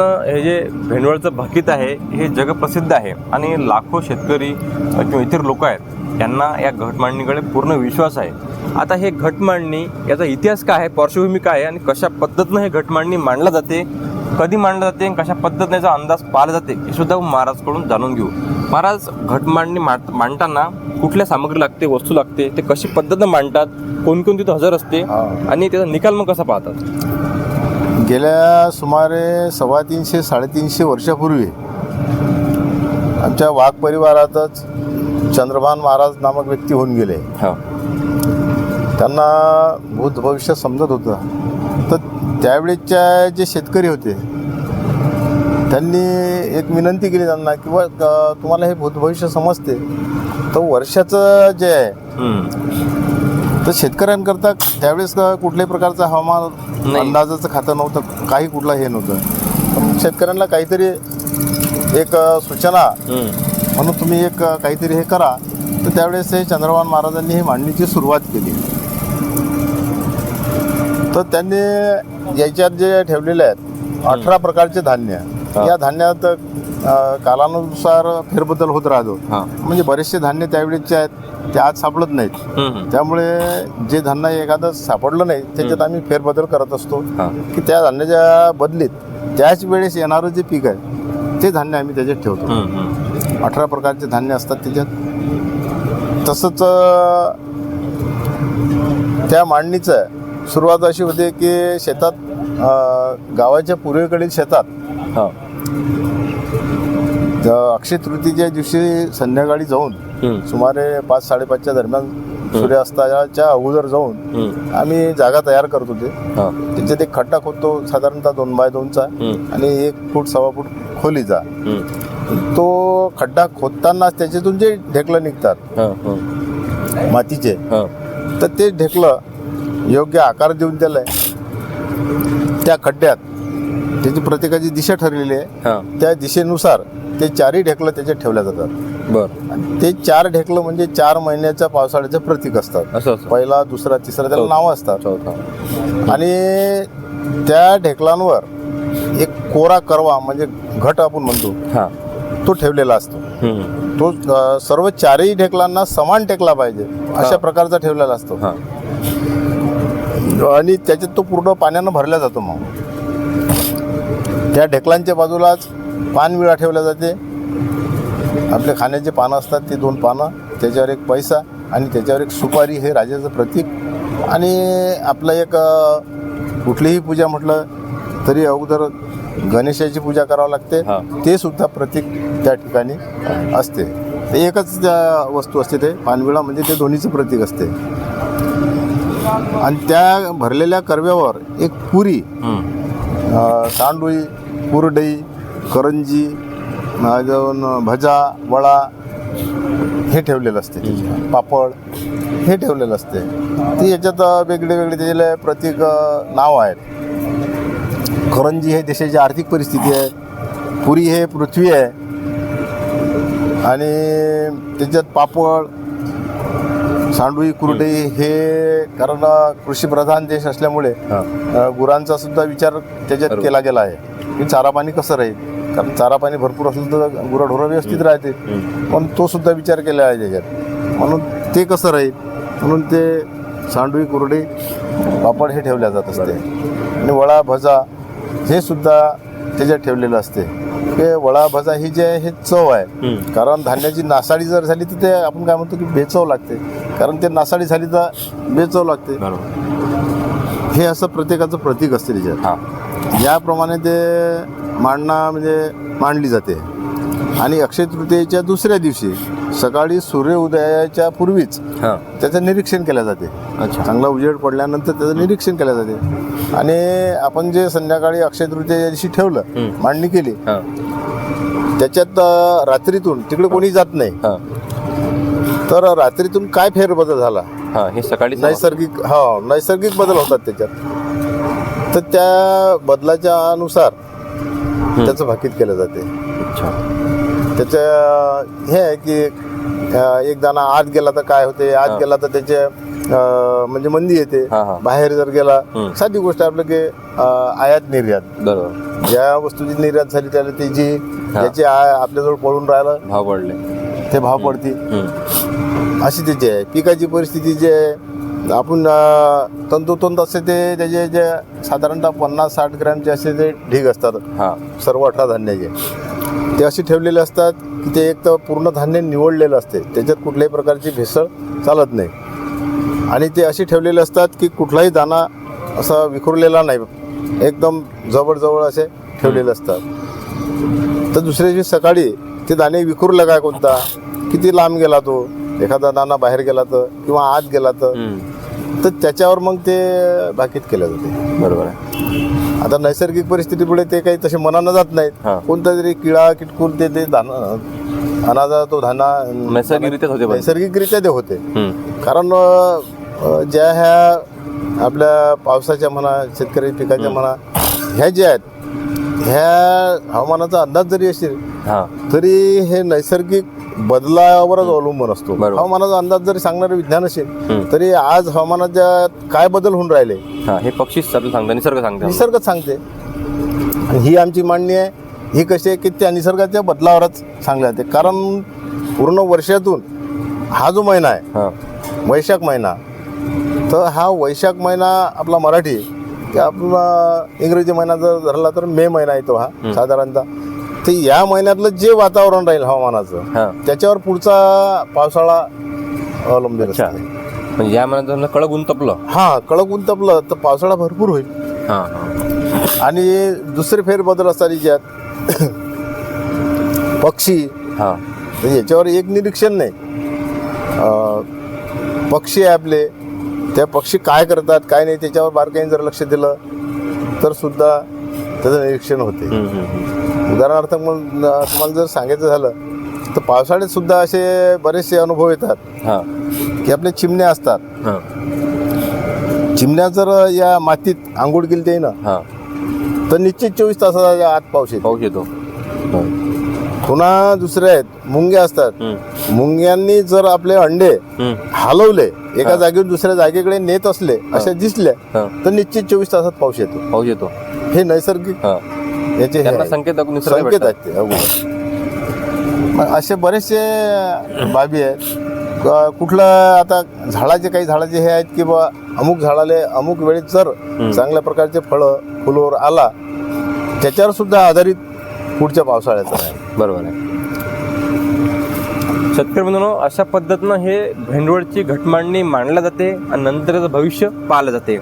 हे जे भेंडवळचं भाकीत आहे हे जगप्रसिद्ध आहे. आणि लाखो शेतकरी किंवा इतर लोक आहेत यांना या घटमांडणीकडे पूर्ण विश्वास आहे. आता हे घटमांडणी याचा इतिहास काय आहे पार्श्वभूमी काय आहे आणि कशा पद्धतीनं हे घटमांडणी मांडला जाते कधी मांडलं जाते आणि कशा पद्धतीने याचा अंदाज पाळला जाते हे सुद्धा महाराजकडून जाणून घेऊ. महाराज घटमांडणी मांड मांडताना कुठल्या सामग्री लागते वस्तू लागते ते कशी पद्धतीनं मांडतात कोण कोण तिथं हजर असते. आणि त्याचा निकाल मग कसा पाहतात गेल्या सुमारे सव्वा तीनशे साडेतीनशे वर्षापूर्वी आमच्या वाघ परिवारातच चंद्रभान महाराज नामक व्यक्ती होऊन गेले. हां. त्यांना भूत भविष्य समजत होतं. तर त्यावेळेच्या जे शेतकरी होते त्यांनी एक विनंती केली त्यांना की बा अ, तुम्हाला हे भूत भविष्य समजते. तर वर्षाचं जे आहे तर शेतकऱ्यांकरता त्यावेळेस का कुठल्याही प्रकारचं हवामान. अंदाजाचं खातं नव्हतं काही कुठलं हे नव्हतं. शेतकऱ्यांना काहीतरी एक सूचना म्हणून तुम्ही एक काहीतरी हे करा. तर त्यावेळेस हे चंद्रभान महाराजांनी ही मांडणीची सुरुवात केली. तर त्यांनी याच्यात जे ठेवलेले आहेत अठरा प्रकारचे धान्य. या धान्यात कालानुसार फेरबदल होत राहतो. म्हणजे बरेचसे धान्य त्यावेळेचे आहेत ते आज सापडत नाहीत. त्यामुळे जे धान्य एखादं सापडलं नाही त्याच्यात आम्ही फेरबदल करत असतो. की त्या धान्याच्या बदलीत त्याच वेळेस येणारं जे पीक आहे ते धान्य आम्ही त्याच्यात ठेवतो. अठरा प्रकारचे धान्य असतात त्याच्यात. तसंच त्या मांडणीचं सुरुवात अशी होते की शेतात गावाच्या पूर्वेकडील शेतात अक्षय तृतीच्या दिवशी संध्याकाळी जाऊन सुमारे पाच साडेपाचच्या दरम्यान सूर्यास्ताच्या अगोदर जाऊन. आम्ही जागा तयार करत होते त्याच्यात एक खड्डा खोदतो साधारणतः दोन बाय दोनचा आणि एक फूट सव्वा फूट खोलीचा. तो खड्डा खोदताना त्याच्यातून जे ढेकलं निघतात. मातीचे. तर ते ढेकलं योग्य आकार देऊन त्याला त्या खड्ड्यात त्याची प्रत्येकाची दिशा ठरलेली आहे. त्या दिशेनुसार ते चारही ढेकलं त्याच्यात ठेवल्या जातात. बर. आणि ते चार ढेकलं म्हणजे चार महिन्याच्या पावसाळ्याचे प्रतीक असतात. असं असं पहिला दुसरा तिसरा त्याला. नावं असतात. चौथा. आणि त्या ढेकलांवर एक कोरा करवा म्हणजे घट आपण म्हणतो हां. तो ठेवलेला असतो. तो सर्व चारही ढेकलांना समान टेकला पाहिजे अशा प्रकारचा ठेवलेला असतो. आणि त्याच्यात तो पूर्ण पाण्यानं भरला जातो मग. त्या ढेकलांच्या बाजूलाच पानविळा ठेवला जाते. आपले खाण्याचे पानं असतात ते दोन पानं त्याच्यावर एक पैसा आणि त्याच्यावर एक सुपारी हे राजाचं प्रतीक. आणि आपलं एक कुठलीही पूजा म्हटलं तरी अगोदर गणेशाची पूजा करावी लागते. ते सुद्धा प्रतीक त्या ठिकाणी असते. ते एकच त्या वस्तू असते ते पानविळा म्हणजे ते दोन्हीचं प्रतीक असते. आणि त्या भरलेल्या करव्यावर एक पुरी सांडोळी कुरडई करंजी अजून भजा वडा हे ठेवलेलं असते पापड हे ठेवलेलं असते ते याच्यात वेगळे वेगळे त्याचे प्रत्येक नाव आहेत करंजी हे देशाची आर्थिक परिस्थिती आहे पुरी हे पृथ्वी आहे आणि त्याच्यात पापड सांडोळी कुरडई हे कारण कृषीप्रधान देश असल्यामुळे गुरांचा सुद्धा विचार त्याच्यात. केला गेला आहे. की चारा पाणी कसं राहील? कारण चारा पाणी भरपूर असलं तर गुराढोरं व्यवस्थित राहते. पण तो सुद्धा विचार केला आहे त्याच्यात. म्हणून ते कसं राहील? म्हणून ते सांडवी कुरडी पापड हे ठेवल्या जात असते. आणि वडा भजा हे सुद्धा त्याच्यात ठेवलेलं असते. वडा भजा ही जे आहे हे चव आहे. कारण धान्याची नासाडी जर झाली तर ते आपण काय म्हणतो की बेचव लागते. कारण ते नासाडी झाली तर बेचव लागते. हे असं प्रत्येकाचं प्रतीक असते त्याच्यात. हां. याप्रमाणे ते मांडणं म्हणजे मांडली जाते. आणि अक्षय तृतीयेच्या दुसऱ्या दिवशी सकाळी सूर्य उदयाच्या पूर्वीच त्याचं निरीक्षण केलं जाते. अच्छा. चांगला उजेड पडल्यानंतर त्याचं निरीक्षण केलं जाते. आणि आपण जे संध्याकाळी अक्षय तृतीया दिवशी ठेवलं. मांडणी केली त्याच्यात रात्रीतून तिकडे कोणी जात नाही. हां. तर रात्रीतून काय फेरबदल झाला? हां हे सकाळी नैसर्गिक हो नैसर्गिक बदल होतात त्याच्यात. तर त्या बदलाच्या अनुसार त्याचं भाकीत केलं जाते. त्याच्या हे आहे की एक दाणा आत गेला तर काय होते? आत. गेला तर त्याचे म्हणजे मंदी येते. बाहेर जर गेला. साधी गोष्ट आपलं की आयात निर्यात. बरोबर. ज्या वस्तूची निर्यात झाली त्याला त्याची आय आपल्याजवळ पडून राहिलं. भाव पडले ते भाव पडतील. अशी त्याची आहे. पिकाची परिस्थिती जे आहे, आपण तंतोतंत असे ते त्याचे जे साधारणतः पन्नास साठ ग्रॅमचे असे ते ढीग असतात. हा. सर्व अठरा धान्याचे ते असे ठेवलेले असतात की ते एक तर पूर्ण धान्य निवडलेलं असते. त्याच्यात कुठल्याही प्रकारची भेसळ चालत नाही. आणि ते असे ठेवलेले असतात की कुठलाही दाणा असा विखुरलेला नाही. एकदम जवळजवळ असे ठेवलेले असतात. तर दुसऱ्या दिवशी सकाळी ते दाणे विखुरला काय कोणता? किती लांब गेला तो? एखादा दाणा बाहेर गेला तर? किंवा आत गेला तर. तर त्याच्यावर मग ते भाकीत केलं जाते. बरोबर आहे. आता नैसर्गिक परिस्थितीमुळे ते काही तसे मनानं जात. नाहीत. कोणता तरी किडा किटकून ते ते धाना अनाजा तो धाना नैसर्गिकरित्याच होते. नैसर्गिकरित्या ते होते. कारण ज्या ह्या आपल्या पावसाच्या म्हणा शेतकरी पिकाच्या म्हणा ह्या ज्या आहेत ह्या हवामानाचा अंदाज जरी असेल हा. तरी हे नैसर्गिक बदलावरच अवलंबून असतो. बरोबर. हवामानाचा अंदाज जरी सांगणारे विज्ञान असेल. तरी आज हवामानाच्या काय बदल होऊन राहिले हा हे पक्षी आपल्याला सांगतात निसर्ग सांगतात निसर्गच सांगते. आणि ही आमची मांडणी आहे. ही कशी आहे की त्या निसर्गाच्या बदलावरच सांगल्या जाते कारण पूर्ण वर्षातून हा जो महिना आहे हा. वैशाख महिना तर हा वैशाख महिना आपला मराठी की आपला इंग्रजी महिना जर धरला तर मे महिना येतो हा साधारणतः. तर या महिन्यातलं जे वातावरण राहील हवामानाचं त्याच्यावर पुढचा पावसाळा अवलंबून अच्छा. असते. म्हणजे या महिन्यात कडक ऊन तपलं? हा कडक ऊन तपलं तर पावसाळा भरपूर होईल. हा हा. आणि दुसरे फेरबदल असतात ज्यात पक्षी हा. तर याच्यावर एक निरीक्षण नाही. अं, पक्षी आहे आपले त्या पक्षी काय करतात काय नाही त्याच्यावर बारकाईने जर लक्ष दिलं तर सुद्धा त्याचं निरीक्षण होते. हम्म, हम्म, हम्म. उदाहरणार्थ मग तुम्हाला जर सांगायचं झालं तर पावसाळ्यात सुद्धा असे बरेचसे अनुभव येतात. हा. की आपल्या चिमण्या असतात. चिमण्या जर या मातीत आंघोळ केली ते ना हा. तर निश्चित चोवीस तासाच्या आत पाऊस येतो. पाऊस येतो. पुन्हा दुसरे आहेत मुंग्या असतात. मुंग्यांनी जर आपले अंडे. हलवले एका जागेवरून दुसऱ्या जागेकडे नेत असले अशा दिसल्या. तर निश्चित चोवीस तासात पाऊस येतो. पाऊस येतो. हे नैसर्गिक हा. याचे हे त्यांना. संकेत दाखवून निसर्ग संकेत भेटतात. आहेत ते अगोदर. मग असे बरेचसे बाबी आहेत क- कुठलं आता झाडाचे काही झाडाचे हे आहेत की बा अमुक झाडाले अमुक वेळेत जर चांगल्या प्रकारचे फळं फुलोर आला त्याच्यावर सुद्धा आधारित पुढच्या पावसाळ्याचं आहे बरोबर आहे शेतकरी बंधूंनो अशा पद्धतीनं हे भेंडवळची घटमांडणी मांडल्या जाते आणि नंतर त्याचं भविष्य पाहिलं जाते